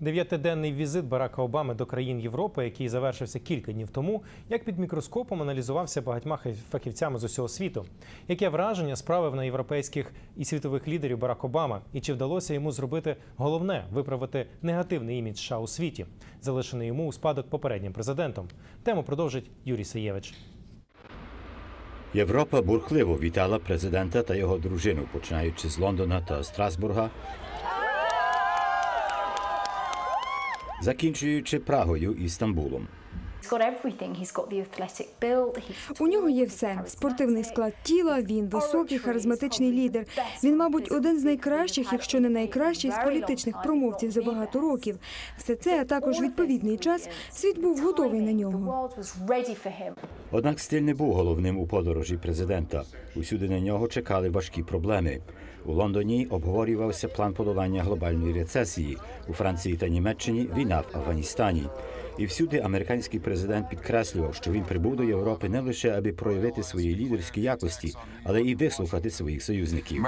Дев'ятиденний візит Барака Обами до країн Європи, який завершився кілька днів тому, як під мікроскопом аналізувався багатьма фахівцями з усього світу. Яке враження справив на європейських і світових лідерів Барак Обама? І чи вдалося йому зробити головне виправити негативний імідж США у світі, залишений йому у спадок попереднім президентом? Тему продовжить Юрій Саєвич. Європа бурхливо вітала президента та його дружину, починаючи з Лондона та Страсбурга, закінчуючи Прагою і Стамбулом. He's got everything. He's got the athletic build. He's У нього є все: спортивний склад тіла. Він високий, харизматичний лідер. Він, мабуть, один з найкращих, якщо не найкращий, з політичних промовців за багато років. Все це, а також відповідний час. Світ був готовий на нього. Однак стиль не був головним у подорожі президента. Усюди на нього чекали важкі проблеми. У Лондоні обговорювався план подолання глобальної рецесії. У Франції та Німеччині війна в Афганістані. І всюди американський президент підкреслював, що він прибув до Європи не лише аби проявити свої лідерські якості, але і вислухати своїх союзників.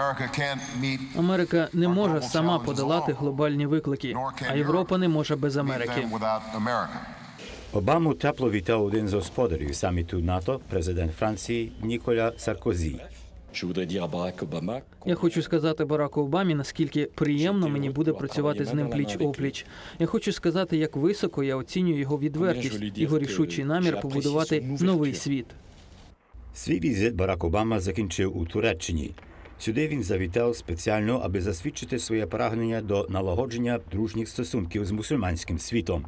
Америка не може сама подолати глобальні виклики, а Європа не може без Америки. Обаму тепло вітав один з господарів саміту НАТО, президент Франції Ніколя Саркозі. Я хочу сказати Бараку Обамі, наскільки приємно мені буде працювати з ним пліч опліч. Я хочу сказати, як високо я оцінюю його відвертість, його рішучий намір побудувати новий світ. Свій візит Барак Обама закінчив у Туреччині. Сюди він завітав спеціально, аби засвідчити своє прагнення до налагодження дружніх стосунків з мусульманським світом.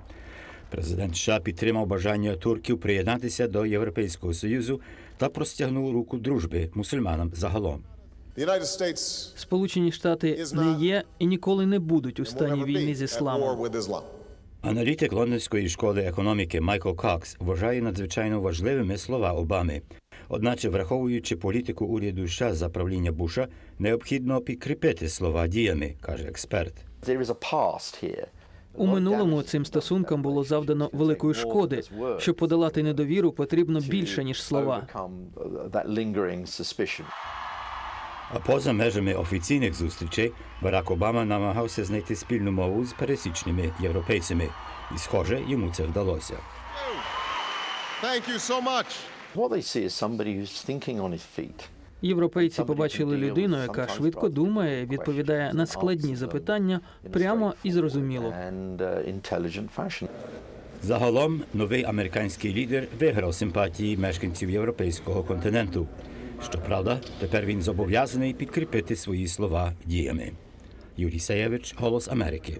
Президент США підтримав бажання турків приєднатися до Європейського Союзу та простягнув руку дружби мусульманам загалом. Сполучені Штати не є і ніколи не будуть у стані війни з ісламом. Аналітик Лондонської школи економіки Майкл Кокс вважає надзвичайно важливими слова Обами. Одначе, враховуючи політику уряду США за правління Буша, необхідно підкріпити слова діями, каже експерт. У минулому цим стосункам було завдано великої шкоди. Щоб подолати недовіру, потрібно більше ніж слова. А поза межами офіційних зустрічей Барак Обама намагався знайти спільну мову з пересічними європейцями, і, схоже, йому це вдалося. Thank you so much. What they see is somebody who's thinking on his feet. Європейці побачили людину, яка швидко думає, відповідає на складні запитання прямо і зрозуміло. Uh. Загалом новий американський лідер виграв симпатії мешканців європейського континенту. Щоправда, тепер він зобов'язаний підкріпити свої слова діями. Юрій Саєвич, Голос Америки.